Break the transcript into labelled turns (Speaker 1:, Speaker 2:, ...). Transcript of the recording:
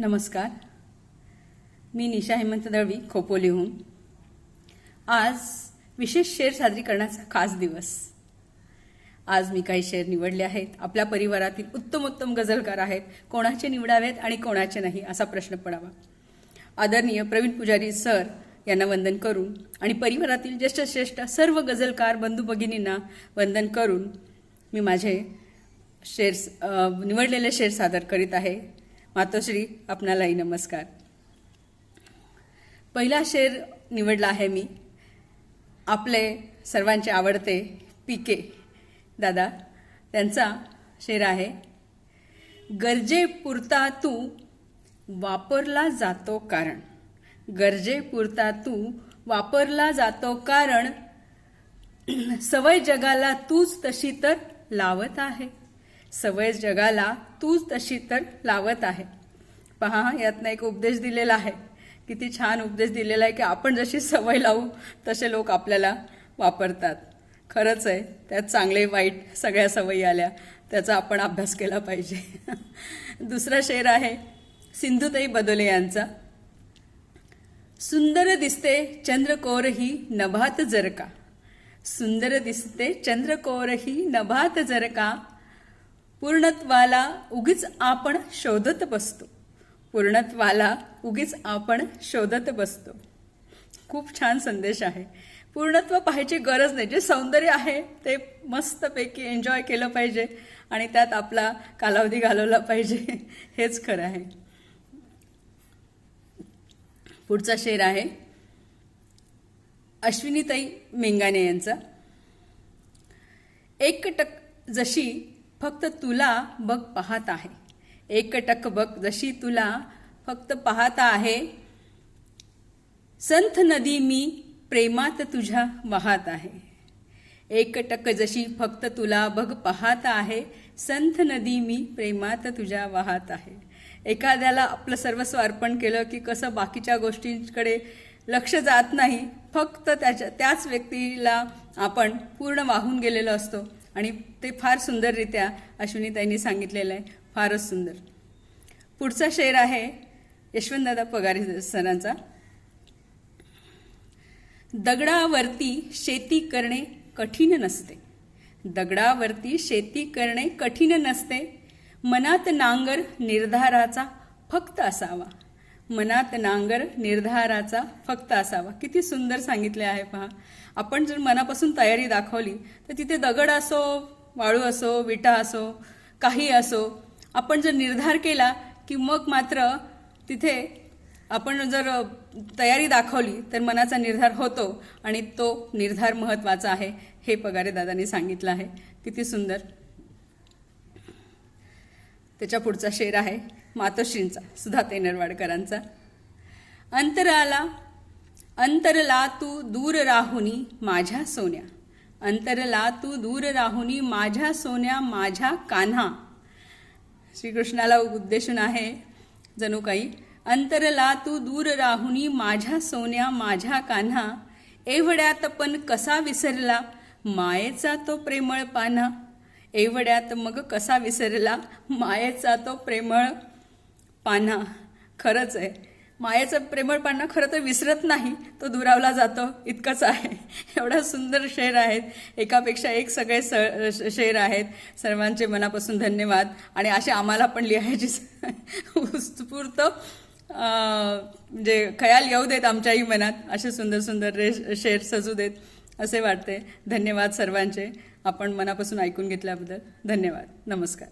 Speaker 1: नमस्कार. मी निशा हेमंत दळवी खोपोलीहून. आज विशेष शेर सादरीकरणाचा खास दिवस. आज मी काही शेर निवडले आहेत. आपल्या परिवारातील उत्तम उत्तम गझलकार आहेत. कोणाचे निवडावेत आणि कोणाचे नाही असा प्रश्न पडावा. आदरणीय प्रवीण पुजारी सर यांना वंदन करून आणि परिवारातील ज्येष्ठ श्रेष्ठ सर्व गझलकार बंधू भगिनींना वंदन करून मी माझे शेअर्स निवडलेले शेर सादर करीत आहे. मातोश्री आपणालाही नमस्कार. पहिला शेर निवडला आहे मी. आपले सर्वांचे आवडते पिके दादा त्यांचा शेर आहे. गरजेपुरता तू वापरला जातो कारण. गरजेपुरता तू वापरला जातो कारण. सवय जगाला तूच तशी तर लावत आहे. सवय जगाला तूच तशी तर लावत आहे. पहा यातनं एक उपदेश दिलेला आहे. किती छान उपदेश दिलेला आहे की आपण जशी सवय लावू तसे लोक आपल्याला वापरतात. खरंच आहे त्यात चांगले वाईट सगळ्या सवयी आल्या त्याचा आपण अभ्यास केला पाहिजे. दुसरा शेर आहे सिंधुताई बदोले यांचा. सुंदर दिसते चंद्रकोर ही नभात जर का. सुंदर दिसते चंद्रकोर ही नभात जर का पूर्णत्वाला उगीच आपण शोधत बसतो. पूर्णत्वाला उगीच आपण शोधत बसतो. खूप छान संदेश आहे. पूर्णत्व पाहायची गरज नाही. जे सौंदर्य आहे ते मस्तपैकी एन्जॉय केलं पाहिजे आणि त्यात आपला कालावधी घालवला पाहिजे. हेच खरं आहे. पुढचा शेर आहे. अश्विनीताई मेंगाने यांचा. एक टक जशी फक्त तुला बघ पाहत आहे. एकटक बघ जशी तुला फक्त पाहत आहे. संथ नदी मी प्रेमात तुझ्या वाहत आहे. एकटक जशी फक्त तुला बघ पाहत आहे संथ नदी मी प्रेमात तुझ्या वाहत आहे. एखाद्याला आपलं सर्वस्व अर्पण केलं की कसं बाकीच्या गोष्टींकडे लक्ष जात नाही फक्त त्याच्या त्याच व्यक्तीला आपण पूर्ण वाहून गेलेलो असतो. आणि ते फार सुंदररित्या अश्विनीताईंनी सांगितलेलं आहे. फारच सुंदर. पुढचा शेर आहे यशवंतदादा पगारे सरांचा. दगडावरती शेती करणे कठीण नसते. दगडावरती शेती करणे कठीण नसते. मनात नांगर निर्धाराचा फक्त असावा. मनात नांगर निर्धाराचा फक्त असावा. किती सुंदर सांगितले आहे पहा. आपण जर मनापासून तयारी दाखवली तर तिथे दगड असो वाळू असो विटा असो काही असो आपण जर निर्धार केला की मग मात्र तिथे आपण जर तयारी दाखवली तर मनाचा निर्धार होतो आणि तो निर्धार महत्त्वाचा आहे हे पगारे दादांनी सांगितलं आहे. किती सुंदर. त्याच्या पुढचा शेर आहे. मातोश्रींचा सुधा तेनरवाडकरांचा. अंतराला अंतरला तू दूर राहुनी माझ्या सोन्या. अंतरला तू दूर राहुनी माझ्या सोन्या माझ्या कान्हा. श्रीकृष्णाला उद्देशून आहे जणू काही अंतरला तू दूर राहुनी माझ्या सोन्या माझ्या कान्हा. एवढ्यात पण कसा विसरला? मायेचा तो प्रेमळ पान्हा. एवढ्यात मग कसा विसरला? मायेचा तो प्रेमळ पान्हा. खरंच आहे. मायेचं प्रेमळ पान्हा खरं तर विसरत नाही. तो दुरावला जातो. इतकंच आहे. एवढा सुंदर शेर आहेत. एकापेक्षा एक सगळे स शेर आहेत. सर्वांचे मनापासून धन्यवाद. आणि असे आम्हाला पण लिहायची उत्स्फूर्त म्हणजे खयाल येऊ देत आमच्याही मनात. असे सुंदर सुंदर रे शेर सजू देत असे वाटते. धन्यवाद सर्वांचे. आपण मनापासून ऐकून घेतल्याबद्दल धन्यवाद. नमस्कार.